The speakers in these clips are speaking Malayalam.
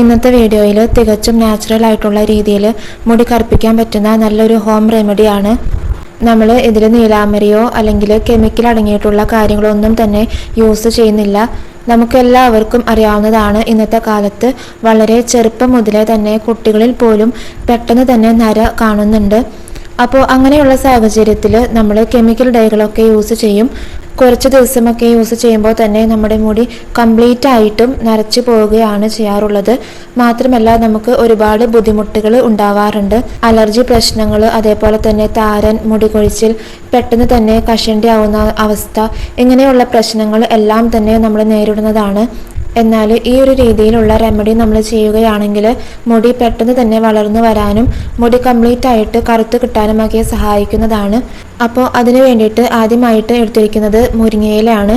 ഇന്നത്തെ വീഡിയോയിൽ തികച്ചും നാച്ചുറൽ ആയിട്ടുള്ള രീതിയിൽ മുടി കറുപ്പിക്കാൻ പറ്റുന്ന നല്ലൊരു ഹോം റെമഡിയാണ് നമ്മൾ ഇതിൽ നീലാമരിയോ അല്ലെങ്കിൽ കെമിക്കൽ അടങ്ങിയിട്ടുള്ള കാര്യങ്ങളൊന്നും തന്നെ യൂസ് ചെയ്യുന്നില്ല. നമുക്കെല്ലാവർക്കും അറിയാവുന്നതാണ് ഇന്നത്തെ കാലത്ത് വളരെ ചെറുപ്പം മുതലേ തന്നെ കുട്ടികളിൽ പോലും പെട്ടെന്ന് തന്നെ നര കാണുന്നുണ്ട്. അപ്പോൾ അങ്ങനെയുള്ള സാഹചര്യത്തിൽ നമ്മൾ കെമിക്കൽ ഡൈകളൊക്കെ യൂസ് ചെയ്യും. കുറച്ച് ദിവസമൊക്കെ യൂസ് ചെയ്യുമ്പോൾ തന്നെ നമ്മുടെ മുടി കംപ്ലീറ്റ് ആയിട്ടും നരച്ചു പോവുകയാണ് ചെയ്യാറുള്ളത്. മാത്രമല്ല നമുക്ക് ഒരുപാട് ബുദ്ധിമുട്ടുകൾ ഉണ്ടാവാറുണ്ട്. അലർജി പ്രശ്നങ്ങൾ അതേപോലെ തന്നെ താരൻ മുടി കൊഴിച്ചിൽ പെട്ടെന്ന് തന്നെ കഷണ്ടി ആവുന്ന അവസ്ഥ ഇങ്ങനെയുള്ള പ്രശ്നങ്ങൾ എല്ലാം തന്നെ നമ്മൾ നേരിടുന്നതാണ്. എന്നാൽ ഈ ഒരു രീതിയിലുള്ള റെമഡി നമ്മൾ ചെയ്യുകയാണെങ്കിൽ മുടി പെട്ടെന്ന് തന്നെ വളർന്നു വരാനും മുടി കംപ്ലീറ്റ് ആയിട്ട് കറുത്ത് കിട്ടാനുമൊക്കെ സഹായിക്കുന്നതാണ്. അപ്പോൾ അതിന് വേണ്ടിയിട്ട് ആദ്യമായിട്ട് എടുത്തിരിക്കുന്നത് മുരിങ്ങയിലാണ്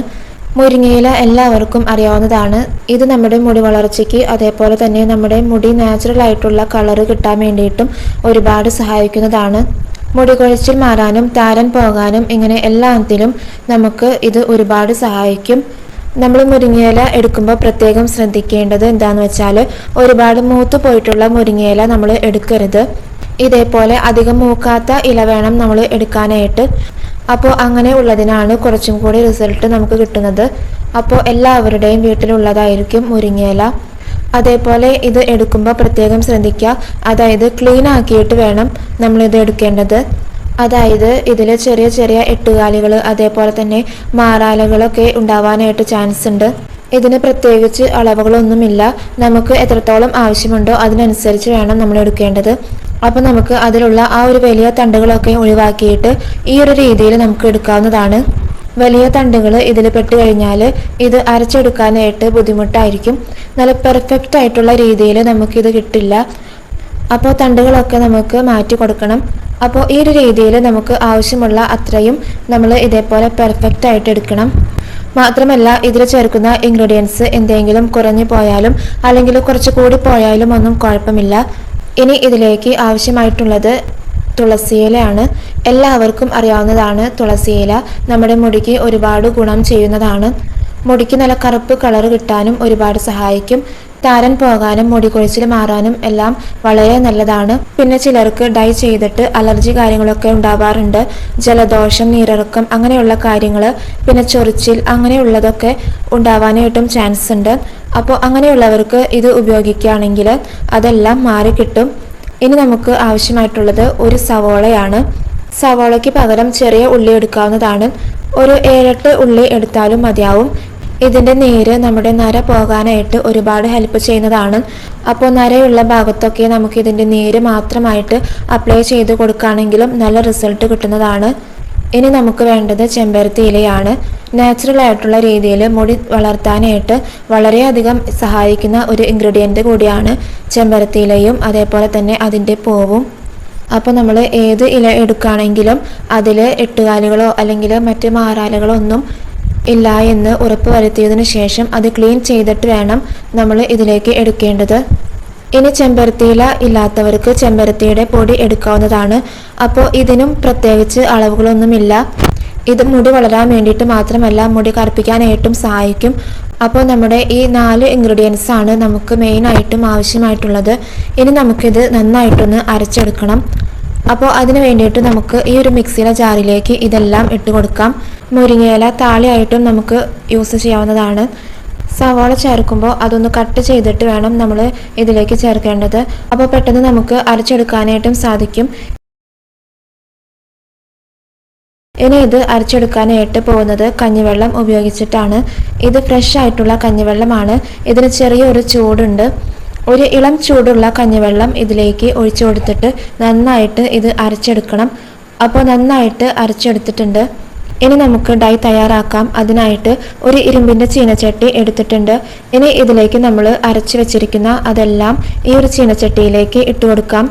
മുരിങ്ങയില എല്ലാവർക്കും അറിയാവുന്നതാണ്. ഇത് നമ്മുടെ മുടി വളർച്ചയ്ക്ക് അതേപോലെ തന്നെ നമ്മുടെ മുടി നാച്ചുറൽ ആയിട്ടുള്ള കളറ് കിട്ടാൻ വേണ്ടിയിട്ടും ഒരുപാട് സഹായിക്കുന്നതാണ്. മുടി കൊഴിച്ചിൽ മാറാനും താരൻ പോകാനും ഇങ്ങനെ എല്ലാത്തിലും നമുക്ക് ഇത് ഒരുപാട് സഹായിക്കും. നമ്മൾ മുരിങ്ങയില എടുക്കുമ്പോൾ പ്രത്യേകം ശ്രദ്ധിക്കേണ്ടത് എന്താന്ന് വെച്ചാൽ ഒരുപാട് മൂത്ത് പോയിട്ടുള്ള മുരിങ്ങയില നമ്മൾ എടുക്കരുത്. ഇതേപോലെ അധികം മൂക്കാത്ത ഇല വേണം നമ്മൾ എടുക്കാനായിട്ട്. അപ്പോൾ അങ്ങനെ ഉള്ളതിനാണ് കുറച്ചും കൂടി റിസൾട്ട് നമുക്ക് കിട്ടുന്നത്. അപ്പോൾ എല്ലാവരുടെയും വീട്ടിലുള്ളതായിരിക്കും മുരിങ്ങയില. അതേപോലെ ഇത് എടുക്കുമ്പോൾ പ്രത്യേകം ശ്രദ്ധിക്കുക. അതായത് ക്ലീൻ ആക്കിയിട്ട് വേണം നമ്മളിത് എടുക്കേണ്ടത്. അതായത് ഇതിൽ ചെറിയ ചെറിയ എട്ടുകാലികൾ അതേപോലെ തന്നെ മാറാലകളൊക്കെ ഉണ്ടാവാനായിട്ട് ചാൻസ് ഉണ്ട്. ഇതിന് പ്രത്യേകിച്ച് അളവുകളൊന്നുമില്ല. നമുക്ക് എത്രത്തോളം ആവശ്യമുണ്ടോ അതിനനുസരിച്ച് വേണം നമ്മൾ എടുക്കേണ്ടത്. അപ്പോൾ നമുക്ക് അതിലുള്ള ആ ഒരു വലിയ തണ്ടുകളൊക്കെ ഒഴിവാക്കിയിട്ട് ഈ ഒരു രീതിയിൽ നമുക്ക് എടുക്കാവുന്നതാണ്. വലിയ തണ്ടുകൾ ഇതിൽ പെട്ട് കഴിഞ്ഞാൽ ഇത് അരച്ചെടുക്കാനായിട്ട് ബുദ്ധിമുട്ടായിരിക്കും. നല്ല പെർഫെക്റ്റ് ആയിട്ടുള്ള രീതിയിൽ നമുക്കിത് കിട്ടില്ല. അപ്പോൾ തണ്ടുകളൊക്കെ നമുക്ക് മാറ്റി കൊടുക്കണം. അപ്പോൾ ഈ ഒരു രീതിയിൽ നമുക്ക് ആവശ്യമുള്ള അത്രയും നമ്മൾ ഇതേപോലെ പെർഫെക്റ്റ് ആയിട്ട് എടുക്കണം. മാത്രമല്ല ഇതിൽ ചേർക്കുന്ന ഇൻഗ്രീഡിയൻസ് എന്തെങ്കിലും കുറഞ്ഞു പോയാലും അല്ലെങ്കിൽ കുറച്ച് കൂടി പോയാലും ഒന്നും കുഴപ്പമില്ല. ഇനി ഇതിലേക്ക് ആവശ്യമായിട്ടുള്ളത് തുളസിയിലയാണ് എല്ലാവർക്കും അറിയാവുന്നതാണ് തുളസിയില നമ്മുടെ മുടിക്ക് ഒരുപാട് ഗുണം ചെയ്യുന്നതാണ്. മുടിക്ക് നല്ല കറുപ്പ് കളർ കിട്ടാനും ഒരുപാട് സഹായിക്കും. താരൻ പോകാനും മുടി കൊഴിച്ചിൽ മാറാനും എല്ലാം വളരെ നല്ലതാണ്. പിന്നെ ചിലർക്ക് ഡൈ ചെയ്തിട്ട് അലർജി കാര്യങ്ങളൊക്കെ ഉണ്ടാവാറുണ്ട്. ജലദോഷം നീരിറക്കം അങ്ങനെയുള്ള കാര്യങ്ങൾ പിന്നെ ചൊറിച്ചിൽ അങ്ങനെയുള്ളതൊക്കെ ഉണ്ടാവാനായിട്ടും ചാൻസ് ഉണ്ട്. അപ്പോൾ അങ്ങനെയുള്ളവർക്ക് ഇത് ഉപയോഗിക്കുകയാണെങ്കിൽ അതെല്ലാം മാറിക്കിട്ടും ഇനി നമുക്ക് ആവശ്യമായിട്ടുള്ളത് ഒരു സവോളയാണ്. സവോളയ്ക്ക് പകരം ചെറിയ ഉള്ളി എടുക്കാവുന്നതാണ്. ഒരു ഏഴെട്ട് ഉള്ളി എടുത്താലും മതിയാവും. ഇതിന്റെ നീര് നമ്മുടെ നര പോകാനായിട്ട് ഒരുപാട് ഹെൽപ്പ് ചെയ്യുന്നതാണ്. അപ്പോൾ നരയുള്ള ഭാഗത്തൊക്കെ നമുക്ക് ഇതിന്റെ നീര് മാത്രമായിട്ട് അപ്ലൈ ചെയ്ത് കൊടുക്കുകയാണെങ്കിലും നല്ല റിസൾട്ട് കിട്ടുന്നതാണ്. ഇനി നമുക്ക് വേണ്ടത് ചെമ്പരത്തി ഇലയാണ്. നാച്ചുറൽ ആയിട്ടുള്ള രീതിയിൽ മുടി വളർത്താനായിട്ട് വളരെയധികം സഹായിക്കുന്ന ഒരു ഇൻഗ്രീഡിയന്റ് കൂടിയാണ് ചെമ്പരത്തി ഇലയും അതേപോലെ തന്നെ അതിന്റെ പൂവും. അപ്പോൾ നമ്മൾ ഏത് ഇല എടുക്കുകയാണെങ്കിലും അതിൽ എട്ടുകാലുകളോ അല്ലെങ്കിൽ മറ്റ് മാറാലുകളോ ഒന്നും ഇല്ല എന്ന് ഉറപ്പ് വരുത്തിയതിനു ശേഷം അത് ക്ലീൻ ചെയ്തിട്ട് വേണം നമ്മൾ ഇതിലേക്ക് എടുക്കേണ്ടത്. ഇനി ചെമ്പരത്തിയില ഇല്ലാത്തവർക്ക് ചെമ്പരത്തിയുടെ പൊടി എടുക്കാവുന്നതാണ്. അപ്പോൾ ഇതിനും പ്രത്യേകിച്ച് അളവുകളൊന്നുമില്ല. ഇത് മുടി വളരാൻ വേണ്ടിയിട്ട് മാത്രമല്ല മുടി കറുപ്പിക്കാനായിട്ടും സഹായിക്കും. അപ്പോൾ നമ്മുടെ ഈ നാല് ഇൻഗ്രീഡിയൻസ് ആണ് നമുക്ക് മെയിനായിട്ടും ആവശ്യമായിട്ടുള്ളത്. ഇനി നമുക്കിത് നന്നായിട്ടൊന്ന് അരച്ചെടുക്കണം. അപ്പോൾ അതിന് വേണ്ടിയിട്ട് നമുക്ക് ഈ ഒരു മിക്സിയുടെ ജാറിലേക്ക് ഇതെല്ലാം ഇട്ട് കൊടുക്കാം. മുരിങ്ങയില താളിയായിട്ടും നമുക്ക് യൂസ് ചെയ്യാവുന്നതാണ്. സവാള ചേർക്കുമ്പോൾ അതൊന്ന് കട്ട് ചെയ്തിട്ട് വേണം നമ്മൾ ഇതിലേക്ക് ചേർക്കേണ്ടത്. അപ്പോൾ പെട്ടെന്ന് നമുക്ക് അരച്ചെടുക്കാനായിട്ടും സാധിക്കും. ഇനി ഇത് അരച്ചെടുക്കാനായിട്ട് പോകുന്നത് കഞ്ഞിവെള്ളം ഉപയോഗിച്ചിട്ടാണ്. ഇത് ഫ്രഷ് ആയിട്ടുള്ള കഞ്ഞിവെള്ളമാണ്. ഇതിന് ചെറിയൊരു ചൂടുണ്ട്. ഒരു ഇളം ചൂടുള്ള കഞ്ഞിവെള്ളം ഇതിലേക്ക് ഒഴിച്ചു കൊടുത്തിട്ട് നന്നായിട്ട് ഇത് അരച്ചെടുക്കണം. അപ്പോൾ നന്നായിട്ട് അരച്ചെടുത്തിട്ടുണ്ട്. ഇനി നമുക്ക് ഡൈ തയ്യാറാക്കാം. അതിനായിട്ട് ഒരു ഇരുമ്പിന്റെ ചീനച്ചട്ടി എടുത്തിട്ടുണ്ട്. ഇനി ഇതിലേക്ക് നമ്മൾ അരച്ചു വെച്ചിരിക്കുന്ന അതെല്ലാം ഈ ഒരു ചീനച്ചട്ടിയിലേക്ക് ഇട്ട് കൊടുക്കാം.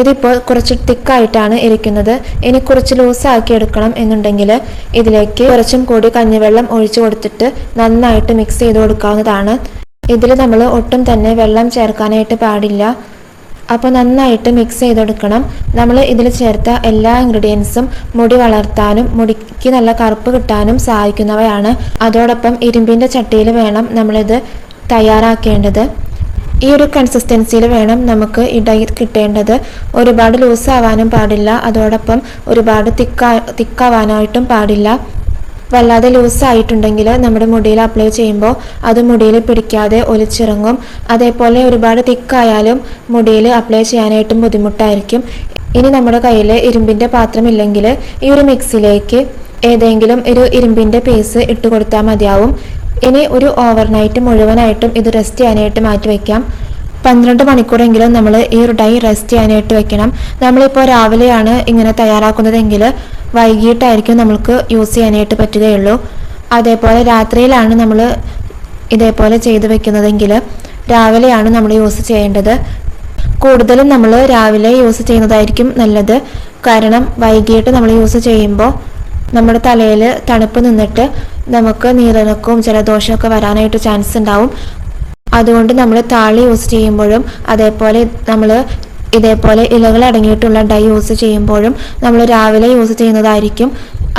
ഇതിപ്പോൾ കുറച്ച് തിക്കായിട്ടാണ് ഇരിക്കുന്നത്. ഇനി കുറച്ച് ലൂസാക്കി എടുക്കണം എന്നുണ്ടെങ്കിൽ ഇതിലേക്ക് കുറച്ചും കൂടി കഞ്ഞിവെള്ളം ഒഴിച്ചു കൊടുത്തിട്ട് നന്നായിട്ട് മിക്സ് ചെയ്ത് കൊടുക്കാവുന്നതാണ്. ഇതിൽ നമ്മൾ ഒട്ടും തന്നെ വെള്ളം ചേർക്കാനായിട്ട് പാടില്ല. അപ്പോൾ നന്നായിട്ട് മിക്സ് ചെയ്തെടുക്കണം. നമ്മൾ ഇതിൽ ചേർത്ത എല്ലാ ഇൻഗ്രീഡിയൻസും മുടി വളർത്താനും മുടിക്ക് നല്ല കറുപ്പ് കിട്ടാനും സഹായിക്കുന്നവയാണ്. അതോടൊപ്പം ഇരുമ്പിന്റെ ചട്ടിയിൽ വേണം നമ്മളിത് തയ്യാറാക്കേണ്ടത്. ഈ ഒരു കൺസിസ്റ്റൻസിയിൽ വേണം നമുക്ക് ഇടയിൽ കിട്ടേണ്ടത്. ഒരുപാട് ലൂസ് ആവാനും പാടില്ല. അതോടൊപ്പം ഒരുപാട് തിക്കാ തിക്കാവാനായിട്ടും പാടില്ല. വല്ലാതെ ലൂസ് ആയിട്ടുണ്ടെങ്കിൽ നമ്മുടെ മുടിയിൽ അപ്ലൈ ചെയ്യുമ്പോൾ അത് മുടിയിൽ പിടിക്കാതെ ഒലിച്ചിറങ്ങും. അതേപോലെ ഒരുപാട് തിക്കായാലും മുടിയിൽ അപ്ലൈ ചെയ്യാനായിട്ടും ബുദ്ധിമുട്ടായിരിക്കും. ഇനി നമ്മുടെ കയ്യിൽ ഇരുമ്പിന്റെ പാത്രമില്ലെങ്കിൽ ഈ ഒരു മിക്സിലേക്ക് ഏതെങ്കിലും ഒരു ഇരുമ്പിന്റെ പീസ് ഇട്ട് കൊടുത്താൽ മതിയാവും. ഇനി ഒരു ഓവർനൈറ്റ് മുഴുവനായിട്ടും ഇത് റെസ്റ്റ് ചെയ്യാനായിട്ട് മാറ്റി വയ്ക്കാം പന്ത്രണ്ട് മണിക്കൂറെങ്കിലും നമ്മൾ ഈ ഒരു ഡൈ റെസ്റ്റ് ചെയ്യാനായിട്ട് വെക്കണം. നമ്മളിപ്പോൾ രാവിലെയാണ് ഇങ്ങനെ തയ്യാറാക്കുന്നതെങ്കിൽ വൈകിട്ടായിരിക്കും നമ്മൾക്ക് യൂസ് ചെയ്യാനായിട്ട് പറ്റുകയുള്ളൂ. അതേപോലെ രാത്രിയിലാണ് നമ്മൾ ഇതേപോലെ ചെയ്ത് വെക്കുന്നതെങ്കിൽ രാവിലെയാണ് നമ്മൾ യൂസ് ചെയ്യേണ്ടത്. കൂടുതലും നമ്മൾ രാവിലെ യൂസ് ചെയ്യുന്നതായിരിക്കും നല്ലത്. കാരണം വൈകിട്ട് നമ്മൾ യൂസ് ചെയ്യുമ്പോൾ നമ്മുടെ തലയിൽ തണുപ്പ് നിന്നിട്ട് നമുക്ക് നീരിറക്കവും ജലദോഷമൊക്കെ വരാനായിട്ട് ചാൻസ് ഉണ്ടാവും. അതുകൊണ്ട് നമ്മൾ താളി യൂസ് ചെയ്യുമ്പോഴും അതേപോലെ നമ്മൾ ഇതേപോലെ ഇലകൾ അടങ്ങിയിട്ടുള്ള ഡൈ യൂസ് ചെയ്യുമ്പോഴും നമ്മൾ രാവിലെ യൂസ് ചെയ്യുന്നതായിരിക്കും.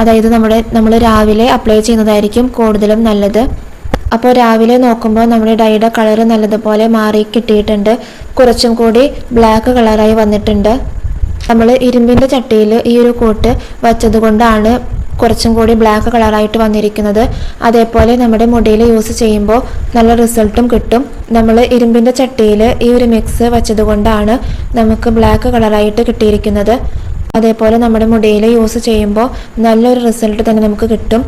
അതായത് നമ്മുടെ നമ്മൾ രാവിലെ അപ്ലൈ ചെയ്യുന്നതായിരിക്കും കൂടുതലും നല്ലത്. അപ്പോൾ രാവിലെ നോക്കുമ്പോൾ നമ്മുടെ ഡൈയുടെ കളർ നല്ലതുപോലെ മാറി കിട്ടിയിട്ടുണ്ട്. കുറച്ചും കൂടി ബ്ലാക്ക് കളറായി വന്നിട്ടുണ്ട്. നമ്മൾ ഇരുമ്പിന്റെ ചട്ടിയിൽ ഈ ഒരു കൂട്ട് വച്ചതുകൊണ്ടാണ് കുറച്ചും കൂടി ബ്ലാക്ക് കളറായിട്ട് വന്നിരിക്കുന്നത്. അതേപോലെ നമ്മുടെ മുടിയിൽ യൂസ് ചെയ്യുമ്പോൾ നല്ല റിസൾട്ടും കിട്ടും. നമ്മൾ ഇരുമ്പിന്റെ ചട്ടിയിൽ ഈ ഒരു മിക്സ് വെച്ചതുകൊണ്ടാണ് നമുക്ക് ബ്ലാക്ക് കളറായിട്ട് കിട്ടിയിരിക്കുന്നത്. അതേപോലെ നമ്മുടെ മുടിയിൽ യൂസ് ചെയ്യുമ്പോൾ നല്ലൊരു റിസൾട്ട് തന്നെ നമുക്ക് കിട്ടും.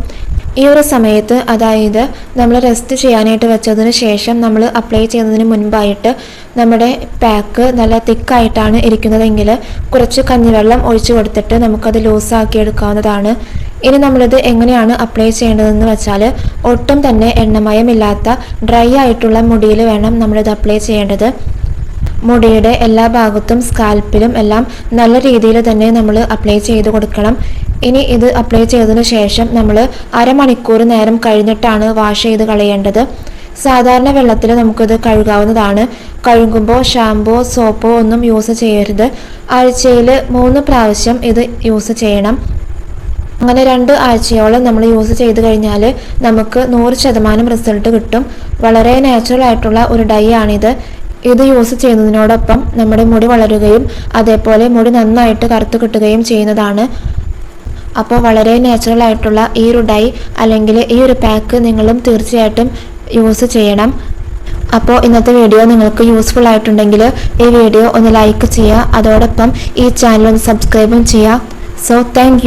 ഈ ഒരു സമയത്ത് അതായത് നമ്മൾ റെസ്റ്റ് ചെയ്യാനായിട്ട് വെച്ചതിന് ശേഷം നമ്മൾ അപ്ലൈ ചെയ്യുന്നതിന് മുൻപായിട്ട് നമ്മുടെ പാക്ക് നല്ല തിക്കായിട്ടാണ് ഇരിക്കുന്നതെങ്കിൽ കുറച്ച് കഞ്ഞിവെള്ളം ഒഴിച്ചു കൊടുത്തിട്ട് നമുക്കത് ലൂസാക്കി എടുക്കാവുന്നതാണ്. ഇനി നമ്മളിത് എങ്ങനെയാണ് അപ്ലൈ ചെയ്യേണ്ടതെന്ന് വെച്ചാൽ ഒട്ടും തന്നെ എണ്ണമയമില്ലാത്ത ഡ്രൈ ആയിട്ടുള്ള മുടിയിൽ വേണം നമ്മളിത് അപ്ലൈ ചെയ്യേണ്ടത്. മുടിയുടെ എല്ലാ ഭാഗത്തും സ്കാൽപ്പിലും എല്ലാം നല്ല രീതിയിൽ തന്നെ നമ്മൾ അപ്ലൈ ചെയ്ത് കൊടുക്കണം. ഇനി ഇത് അപ്ലൈ ചെയ്തതിന് ശേഷം നമ്മൾ അരമണിക്കൂർ നേരം കഴിഞ്ഞിട്ടാണ് വാഷ് ചെയ്ത് കളയേണ്ടത്. സാധാരണ വെള്ളത്തിൽ നമുക്കിത് കഴുകാവുന്നതാണ്. കഴുകുമ്പോൾ ഷാമ്പോ സോപ്പോ ഒന്നും യൂസ് ചെയ്യരുത്. ആഴ്ചയിൽ മൂന്ന് പ്രാവശ്യം ഇത് യൂസ് ചെയ്യണം. അങ്ങനെ രണ്ട് ആഴ്ചയോളം നമ്മൾ യൂസ് ചെയ്ത് കഴിഞ്ഞാൽ നമുക്ക് നൂറ് ശതമാനം റിസൾട്ട് കിട്ടും. വളരെ നാച്ചുറൽ ആയിട്ടുള്ള ഒരു ഡൈ ആണിത്. ഇത് യൂസ് ചെയ്യുന്നതിനോടൊപ്പം നമ്മുടെ മുടി വളരുകയും അതേപോലെ മുടി നന്നായിട്ട് കറുത്തു കിട്ടുകയും ചെയ്യുന്നതാണ്. അപ്പോൾ വളരെ നാച്ചുറൽ ആയിട്ടുള്ള ഈ ഒരു ഡൈ അല്ലെങ്കിൽ ഈ ഒരു പാക്ക് നിങ്ങളും തീർച്ചയായിട്ടും യൂസ് ചെയ്യണം. അപ്പോൾ ഇന്നത്തെ വീഡിയോ നിങ്ങൾക്ക് യൂസ്ഫുൾ ആയിട്ടുണ്ടെങ്കിൽ ഈ വീഡിയോ ഒന്ന് ലൈക്ക് ചെയ്യുക. അതോടൊപ്പം ഈ ചാനൽ ഒന്ന് സബ്സ്ക്രൈബും ചെയ്യുക. So thank